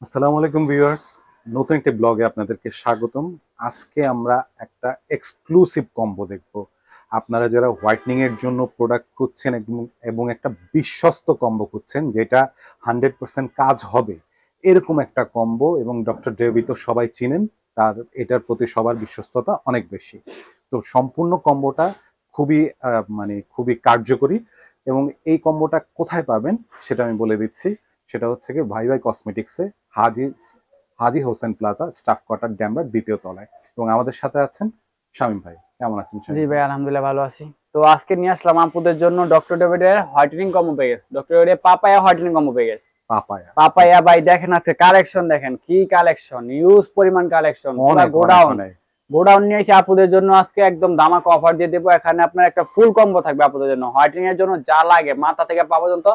আসসালামু আলাইকুম ভিউয়ার্স। নতুন একটি ব্লগে আপনাদেরকে স্বাগতম। আজকে আমরা একটা এক্সক্লুসিভ কম্বো দেখব। আপনারা যারা হোয়াইটনিং এর জন্য প্রোডাক্ট খুঁজছেন এবং- এবং একটা বিশ্বস্ত কম্বো খুঁজছেন, যেটা হান্ড্রেড পার্সেন্ট কাজ হবে, এরকম একটা কম্বো এবং ডক্টর ডেভি তো সবাই চিনেন, তার, এটার প্রতি সবার বিশ্বস্ততা অনেক বেশি। তো সম্পূর্ণ কম্বোটা খুবই মানে খুবই কার্যকরী এবং এই কম্বোটা কোথায় পাবেন সেটা আমি বলে দিচ্ছি। সেটা হচ্ছে কি ভাই ভাই কসমেটিক্সে Haji Haji Hossain plaza staff quarter ড্যামবার দ্বিতীয় তলায়। এবং আমাদের সাথে আছেন শামীম ভাই। কেমন আছেন জি ভাই আলহামদুলিল্লাহ ভালো আছি। তো আজকে নিয়ে আসলাম আপুদের জন্য ডক্টর ডেভিডের হোয়াইটেনিং কম্বো পেয়ে গেছে ডক্টর ডেভিডের পাপায়া হোয়াইটেনিং কম্বো পেয়ে গেছে পাপায়া পাপায়া ভাই দেখেন আজকে কালেকশন দেখেন কি কালেকশন ইউজ পরিমাণ কালেকশন গোডাউন। গোডাউন নিয়ে এসে আপুদের জন্য আজকে একদম দামাক অফার দিয়ে দেবো। এখানে আপনার একটা ফুল কম্বো থাকবে আপুদের জন্য। হোয়াইটেনিং এর জন্য যা লাগে মাথা থেকে পা পর্যন্ত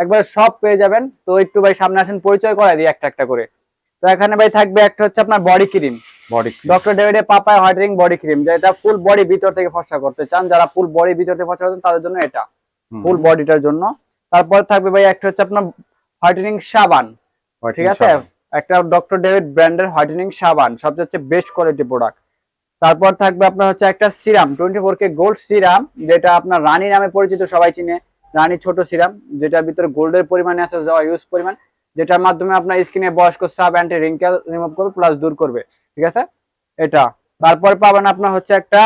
একবার সব পেয়ে যাবেন। তো একটু ভাই সামনে আসেন পরিচয় করাই দিই একটা একটা করে। তো এখানে ভাই থাকবে একটা হচ্ছে আপনার বডি ক্রিম বডি ডক্টর ডেভিডের পাপায় হোয়াইটেনিং বডি ক্রিম যেটা ফুল বডি ভিতর থেকে ফর্সা করতে চান যারা ফুল বডি ভিতর থেকে ফর্সা করতে তাদের জন্য এটা। ফুল বডিটার জন্য। তারপর থাকবে ভাই একটা হচ্ছে আপনার হোয়াইটেনিং সাবান। ঠিক আছে? একটা ডক্টর ডেভিড ব্র্যান্ডের হোয়াইটেনিং সাবান সবচেয়ে হচ্ছে বেস্ট কোয়ালিটি প্রোডাক্ট তারপর থাকবে আপনার হচ্ছে একটা serum twenty four K gold serum যেটা আপনার রানী নামে পরিচিত সবাই চিনে। রানী ছোট সিরাম যেটার ভিতরে গোল্ডের পরিমাণে আছে যাওয়া ইউজ পরিমাণ যেটার মাধ্যমে আপনার স্কিনে বয়স্ক সাব অ্যান্টি রিঙ্কেল রিমুভ করবে প্লাস দূর করবে ঠিক আছে? এটা। তারপর পাবেন আপনার হচ্ছে একটা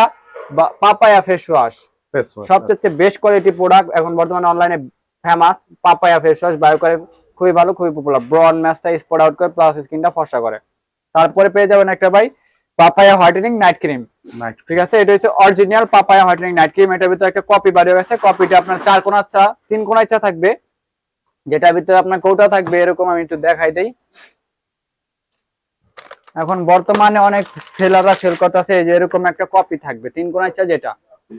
পাপায়া ফেস ওয়াশ সবচেয়ে বেস্ট কোয়ালিটি প্রোডাক্ট এখন বর্তমানে অনলাইনে ফেমাস পাপায়া ফেস ওয়াশ বায়ো করে খুবই ভালো খুবই পপুলার ব্রন ম্যাচটা স্পট আউট করে প্লাস স্কিনটা ফর্সা করে। তারপরে পেয়ে যাবেন একটা ভাই পাপায়া হোয়াইটেনিং নাইট ক্রিম। ঠিক আছে? এটা হচ্ছে original papaya whitening night cream. এটার ভিতরে একটা কপি বাড়িয়ে গেছে কপিটা আপনার চার কোনার চা তিন কোনার চা থাকবে। যেটার ভিতরে আপনার কৌটা থাকবে এরকম আমি একটু দেখাই দেই। এখন বর্তমানে অনেক সেলাররা সেল করতেছে যে এরকম একটা কপি থাকবে তিন কোনার চা যেটা।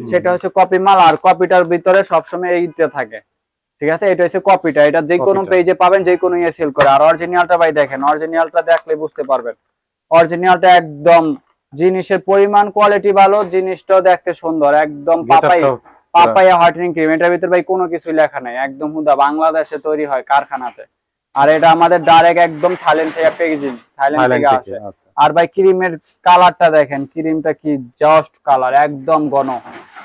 সেটা হচ্ছে কপি মাল আর কপিটার ভিতরে সবসময় এইটা থাকে। ঠিক আছে? এটা হচ্ছে কপিটা। এটা যে কোনো পেজে পাবেন যে কোনো ইয়ে সেল করে। আর অরিজিনালটা ভাই দেখেন অরিজিনালটা দেখলে বুঝতে পারবেন। অরিজিনালটা একদম জিনিসের পরিমাণ কোয়ালিটি ভালো জিনিসটাও দেখতে সুন্দর একদম পাপাই পাপায়া হোয়াইটেনিং ক্রিম এটার ভিতরে ভাই কোনো কিছু লেখা নাই একদম হুদা বাংলাদেশে তৈরি হয় কারখানাতে। আর এটা আমাদের ডাইরেক্ট একদম থাইল্যান্ড থেকে প্যাকেজিং থাইল্যান্ড থেকে আসে। আচ্ছা। আর ভাই ক্রিমের কালারটা দেখেন ক্রিমটা কি জাস্ট কালার একদম ঘন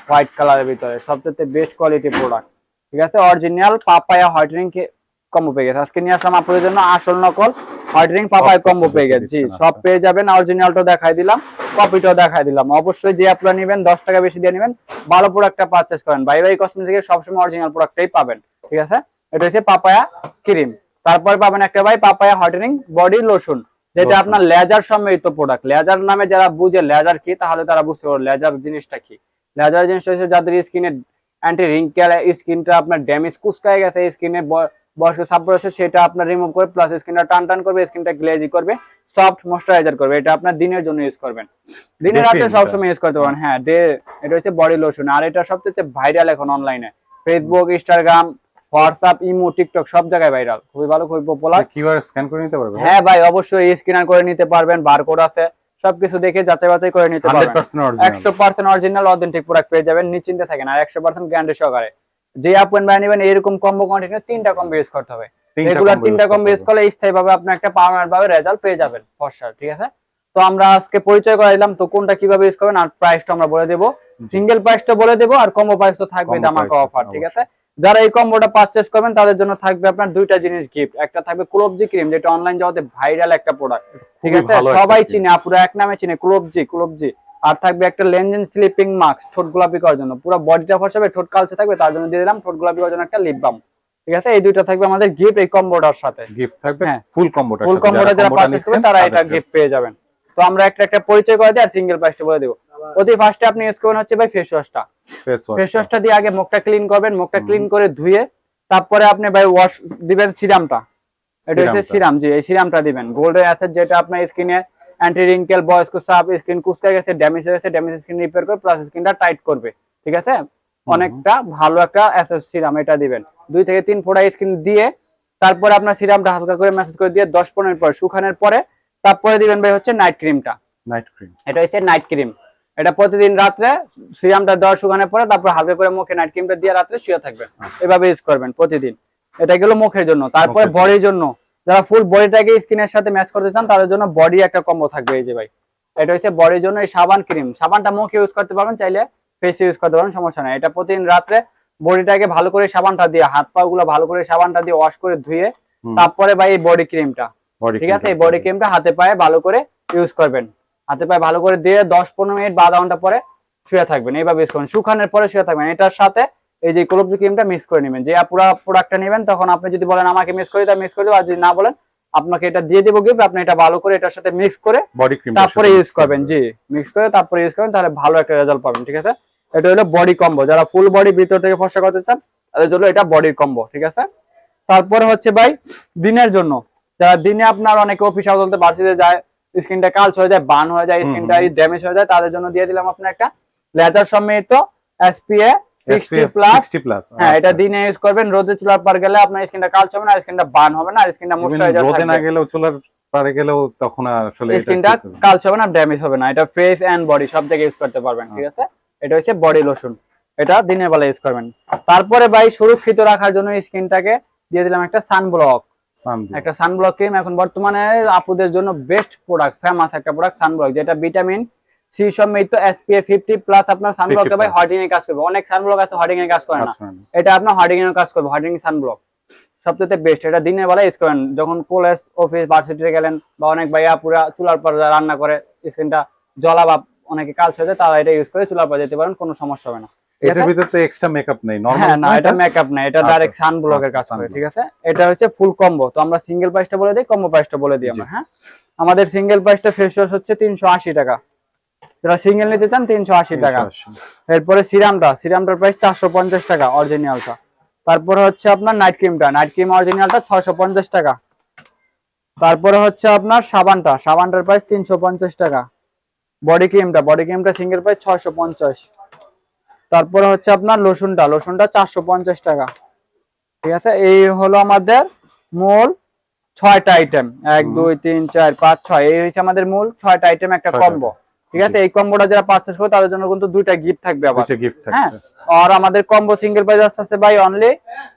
হোয়াইট কালারের ভিতরে সবচেয়ে বেস্ট কোয়ালিটি প্রোডাক্ট ঠিক আছে? অরিজিনাল পাপায়া হোয়াইটেনিং কম্বো পেয়ে গেছে। আজকে নিয়ে আসলাম আপনাদের জন্য আসল নকল হোয়াইটেনিং পাপায়া কম্বো পেয়ে গেছে। জি সব আচ্ছা। পেয়ে যাবেন অরিজিনালটা দেখাই দিলাম কপিটাও দেখাই দিলাম। অবশ্যই যে আপনারা নেবেন দশ টাকা বেশি দিয়ে নেবেন ভালো প্রোডাক্টটা পারচেস করেন। বাই বাই কসমেটিক্সে সবসময় অরিজিনাল প্রোডাক্টটাই পাবেন ঠিক আছে? এটা হচ্ছে পাপায়া ক্রিম তারপর পাবেন একটা ভাই পাপায়া হোয়াইটেনিং বডি লোশন যেটা আপনার লেজার সম্মিলিত প্রোডাক্ট লেজার নামে যারা বুঝে লেজার কি তাহলে তারা বুঝতে পারবে লেজার জিনিসটা কি। লেজার জিনিসটা হচ্ছে যাদের স্কিনে অ্যান্টি রিঙ্কেল স্কিনটা আপনার ড্যামেজ কুচকায় গেছে স্কিনে বয়স্ক সাপ রয়েছে সেটা আপনার রিমুভ করে প্লাস স্কিনটা টান টান করবে স্কিনটা গ্লেজি করবে সফট ময়শ্চারাইজার করবে এটা আপনার দিনের জন্য ইউজ করবেন। দিনের রাতে সবসময় ইউজ করতে পারেন হ্যাঁ ডে এটা হচ্ছে বডি লোশন আর এটা সবচেয়ে ভাইরাল এখন অনলাইনে Facebook Instagram WhatsApp imo TikTok সব জায়গায় ভাইরাল খুবই ভালো খুবই পপুলার কিউআর স্ক্যান করে নিতে পারবে? হ্যাঁ ভাই অবশ্যই স্ক্যানার করে নিতে পারবেন বারকোড আছে সবকিছু দেখে যাচাই বাছাই করে নিতে পারবেন। পার্সেন্ট অরিজিনাল একশো পার্সেন্ট অরিজিনাল অথেন্টিক প্রোডাক্ট পেয়ে যাবেন নিশ্চিন্তে থাকেন আর একশো পার্সেন্ট গ্যারান্টি সহকারে। যে আপন বানিয়ে নেবেন এরকম কম্বো কোয়ান্টিটি তিনটা কম্বো ইউজ করতে হবে। রেগুলার তিনটা কম্বো ইউজ করলে স্থায়ী ভাবে আপনি একটা পার্মানেন্ট ভাবে রেজাল্ট পেয়ে যাবেন ফর্সা ঠিক আছে? তো আমরা আজকে পরিচয় করে দিলাম তো কোনটা কীভাবে ইউজ করবেন আর প্রাইসটা আমরা বলে দেবো। সিঙ্গেল প্রাইসটা বলে দেবো আর কম্বো প্রাইস তো থাকবে আমাকে অফার ঠিক আছে? যারা এই কম্বোটা পারচেস করবেন তাদের জন্য থাকবে আপনার দুইটা জিনিস গিফট একটা থাকবে ক্লোবজি ক্রিম যেটা অনলাইন জগতে ভাইরাল একটা প্রোডাক্ট ঠিক আছে? সবাই চিনে আপুরা এক নামে চিনে ক্লোবজি ক্লোবজি আর থাকবে একটা লেনজেন স্লিপিং মাস্ক ঠোঁট গোলাপি করার জন্য। পুরো বডিটা ফসাবে ঠোঁট কালচে থাকবে তার জন্য দিয়ে দিলাম ঠোঁট গোলাপি করার জন্য একটা লিপ বাম ঠিক আছে? এই দুইটা থাকবে আমাদের গিফট এই কম্বোটার সাথে। গিফট থাকবে হ্যাঁ। ফুল কম্বোটা ফুল কম্বোটা যারা পারচেজ করবেন তারা এটা গিফট পেয়ে যাবেন। তো আমরা একটা একটা পরিচয় করে দিই আর সিঙ্গেল প্রাইসটা বলে দেবো। অতি ফার্স্টে আপনি ইউজ করবেন হচ্ছে ভাই ফেস ওয়াশটা ফেস ফেস ওয়াশটা দিয়ে আগে মুখটা ক্লিন করবেন মুখটা ক্লিন করে ধুয়ে তারপরে আপনি ভাই ওয়াশ দিবেন সিরামটা এটা হচ্ছে সিরাম জি এই সিরামটা দিবেন। গোল্ডের অ্যাসেট যেটা আপনার স্কিনে অ্যান্টি রিঙ্কেল বয়স্ক সাপ স্কিন কুচকে গেছে ড্যামেজ হয়ে গেছে ড্যামেজ স্কিন রিপেয়ার করে প্লাস স্কিনটা টাইট করবে ঠিক আছে? অনেকটা ভালো একটা অ্যাসেস সিরাম এটা দিবেন। দুই থেকে তিন ফোঁটা স্কিন দিয়ে তারপরে আপনার সিরামটা হালকা করে ম্যাসেজ করে দিয়ে দশ পনেরো পর শুকানোর পরে তারপরে দিবেন ভাই হচ্ছে নাইট ক্রিমটা নাইট ক্রিম এটা হচ্ছে নাইট ক্রিম এটা প্রতিদিন রাত্রে সিরামটা দেওয়া শুকানোর পরে তারপর হালকা করে মুখে নাইট ক্রিমটা দিয়ে রাত্রে শুয়ে থাকবেন। আচ্ছা। এভাবে ইউজ করবেন প্রতিদিন। এটা গেল মুখের জন্য তারপরে বডির জন্য। যারা ফুল বডিটাকে স্কিনের সাথে ম্যাচ করতে চান তাদের জন্য বডি একটা কম্বো থাকবে এই যে ভাই। এটা হচ্ছে বডির জন্য এই সাবান ক্রিম সাবানটা মুখে ইউজ করতে পারবেন চাইলে ফেসে ইউজ করতে পারবেন সমস্যা নাই। এটা প্রতিদিন রাত্রে বডিটাকে ভালো করে সাবানটা দিয়ে হাত পা গুলো ভালো করে সাবানটা দিয়ে ওয়াশ করে ধুয়ে তারপরে ভাই এই বডি ক্রিমটা ঠিক আছে? এই বডি ক্রিমটা হাতে পায়ে ভালো করে ইউজ করবেন। হাতে পায়ে ভালো করে দিয়ে দশ পনেরো মিনিট বা আধা ঘণ্টা পরে শুয়ে থাকবেন। এইভাবে ইউজ করবেন। শুকানোর পরে শুয়ে থাকবেন। এটার সাথে এই যে কলবজি ক্রিমটা মিক্স করে নেবেন যে পুরো প্রোডাক্টটা নেবেন তখন আপনি যদি বলেন আমাকে মিক্স করে দাও মিক্স করে দেবো আর যদি না বলেন আপনাকে এটা দিয়ে দেবো গিফট আপনি এটা ভালো করে এটার সাথে মিক্স করে বডি ক্রিম তারপরে ইউজ করবেন। জি মিক্স করে তারপরে ইউজ করবেন তাহলে ভালো একটা রেজাল্ট পাবেন ঠিক আছে? এটা হলো বডি কম্বো যারা ফুল বডি ভিতর থেকে ফর্সা করতে চান তাদের জন্য এটা বডির কম্বো ঠিক আছে? তারপরে হচ্ছে ভাই দিনের জন্য। যারা দিনে আপনার অনেকে অফিস আদালতে বাসিতে যায় স্কিনটা কালচ হয়ে যায় বান হয়ে যায় স্কিনটা। ড্যামেজ হয়ে যায় তাদের জন্য দিয়ে দিলাম আপনার একটা লেজার সম্মিলিত এসপিএ সিক্সটি প্লাস 60 প্লাস হ্যাঁ এটা দিনে ইউজ করবেন রোদে চুলার পার গেলে আপনার স্কিনটা কালচ হবে না স্কিনটা বান হবে না আর স্কিনটা ময়েশ্চারাইজার রোদে না গেলেও চুলার পারে গেলেও তখন আসলে স্কিনটা ঠিক হবে না। কালচ হবে না ড্যামেজ হবে না। এটা ফেস এন্ড বডি সব জায়গায় ইউজ করতে পারবেন ঠিক আছে? এটা হচ্ছে বডি লোশন এটা দিনের বেলা ইউজ করবেন। তারপরে ভাই সুরক্ষিত রাখার জন্য স্কিনটাকে দিয়ে দিলাম একটা সানব্লক। একটা সানব্লক ক্রিম এখন বর্তমানে আপুদের জন্য বেস্ট প্রোডাক্ট ফেমাস একটা প্রোডাক্ট সানব্লক যেটা ভিটামিন সি সমৃদ্ধ এসপিএফ ফিফটি প্লাস আপনার সানব্লক ভাই হার্ডিং এর কাজ করবে। অনেক সানব্লক আছে হার্ডিং এর কাজ করে না। আচ্ছা, এটা আপনার হার্ডিং এর কাজ করবে হার্ডিং সানব্লক সবচেয়ে বেস্ট এটা দিনের বেলা ইউজ করেন। যখন কলেজ অফিস ভার্সিটিতে গেলেন বা অনেক ভাইয়া পুরা চুলার পর রান্না করে স্কিনটা জলা বা অনেকে কাল ছেড়ে তারা এটা ইউজ করে চুলার পর যেতে পারেন কোনো সমস্যা হবে না। এটার? ভিতর তো এক্সট্রা মেকআপ নেই হ্যাঁ নরমাল না এটা মেকআপ না এটা ডাইরেক্ট সানব্লকের কাজ আচ্ছা, করে। ঠিক আছে? এটা হচ্ছে ফুল কম্বো তো আমরা সিঙ্গেল প্রাইসটা বলে দিই কম্বো প্রাইসটা বলে দিই আমরা হ্যাঁ? আমাদের সিঙ্গেল প্রাইসটা ফেস ওয়াশ হচ্ছে তিনশো আশি টাকা। যারা সিঙ্গেল নিতে চান তিনশো আশি টাকা। এরপরে সিরামটা সিরামটার প্রাইস চারশো পঞ্চাশ টাকা অরিজিনালটা তারপরে হচ্ছে আপনার নাইট ক্রিমটা নাইট ক্রিম অরিজিনালটা ছয়শো পঞ্চাশ টাকা। তারপরে হচ্ছে আপনার সাবানটা সাবানটার প্রাইস তিনশো পঞ্চাশ টাকা। বডি ক্রিমটা বডি ক্রিমটা সিঙ্গেল প্রাইস ছয়শো পঞ্চাশ। তারপরে হচ্ছে আপনার লোশনটা লোশনটা চারশো পঞ্চাশ টাকা। ঠিক আছে? এই হলো আমাদের মূল ছয়টা আইটেম এক দুই তিন চার পাঁচ ছয়। এই হচ্ছে আমাদের মূল ছয়টা আইটেম একটা কম্বো ঠিক আছে? এই কম্বোটা যারা পারচেস করে তাদের জন্য কিন্তু দুইটা গিফট থাকবে আবার। দুইটা গিফট হ্যাঁ? থাকছে আর আমাদের কম্বো সিঙ্গেল প্রাইস আসতেছে ভাই অনলি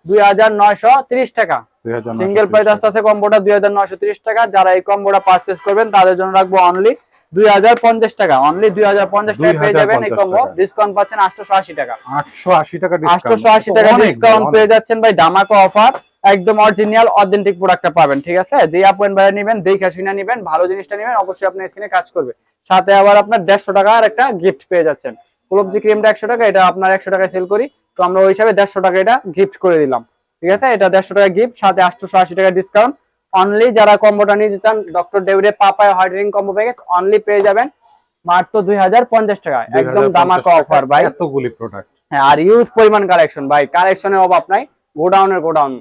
দুই হাজার নয়শো তিরিশ টাকা। 2930 সিঙ্গেল প্রাইস আসতেছে কম্বোটা দুই হাজার নয়শো তিরিশ টাকা। যারা এই কম্বোটা পারচেস করবেন তাদের জন্য রাখব অনলি দুই হাজার পঞ্চাশ টাকা। অনলি দুই হাজার পঞ্চাশ টাকা পেয়ে যাবেন এই কম্বো ডিসকাউন্ট পাচ্ছেন আটশোশো আশি টাকা 880 টাকা ডিসকাউন্ট আটশোশো আশি টাকা ডিসকাউন্ট পেয়ে যাচ্ছেন ভাই। ডামাকো অফার একদম অরিজিনাল অথেন্টিক প্রোডাক্টটা পাবেন ঠিক আছে? যে আপন বাইরে নেবেন দেখে শুনে নেবেন ভালো জিনিসটা নেবেন অবশ্যই আপনার স্কিনে কাজ করবে। সাথে আবার আপনার দেড়শো টাকার একটা গিফট পেয়ে যাচ্ছেন। কুলবজি ক্রিমটা একশো টাকা এটা আপনার একশো টাকায় সেল করি। তো আমরা ওই হিসাবে দেড়শো টাকা এটা গিফট করে দিলাম। ঠিক আছে? এটা দেড়শো টাকা গিফট সাথে আটশোশো আশি টাকা ডিসকাউন্ট অনলি যারা কম্বোটা নিয়ে চান ডক্টর ডেভিডে পাপায় হার্ডিং কম্বো প্যাকেজ অনলি পেয়ে যাবেন মাত্র দুই হাজার পঞ্চাশ টাকা। একদম দামাকা অফার ভাই। এতগুলি প্রোডাক্ট হ্যাঁ আর ইউজ পরিমাণ কালেকশন ভাই। কালেকশনের অভাব নাই। গোডাউনের গোডাউন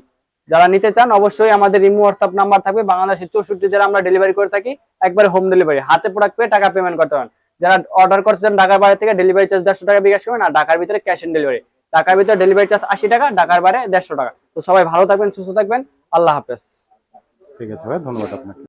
যারা নিতে চান, অবশ্যই আমাদের ইমো হোয়াটসঅ্যাপ নাম্বার থাকবে। বাংলাদেশের চৌষট্টি যারা আমরা ডেলিভারি করে থাকি। একবারে হোম ডেলিভারি হাতে প্রোডাক্ট পেয়ে টাকা পেমেন্ট করতে পারেন। যারা অর্ডার করতে চান ঢাকার বাইরে থেকে ডেলিভারি চার্জ দেড়শো টাকা বিকাশ করবেন, আর ঢাকার ভিতরে ক্যাশ অন ডেলিভারি ঢাকার ভিতরে ডেলিভারি চার্জ আশি টাকা, ঢাকার বাইরে দেড়শো টাকা। তো সবাই ভালো থাকবেন, সুস্থ থাকবেন। আল্লাহ হাফেজ। ঠিক আছে ভাই, ধন্যবাদ আপনাকে।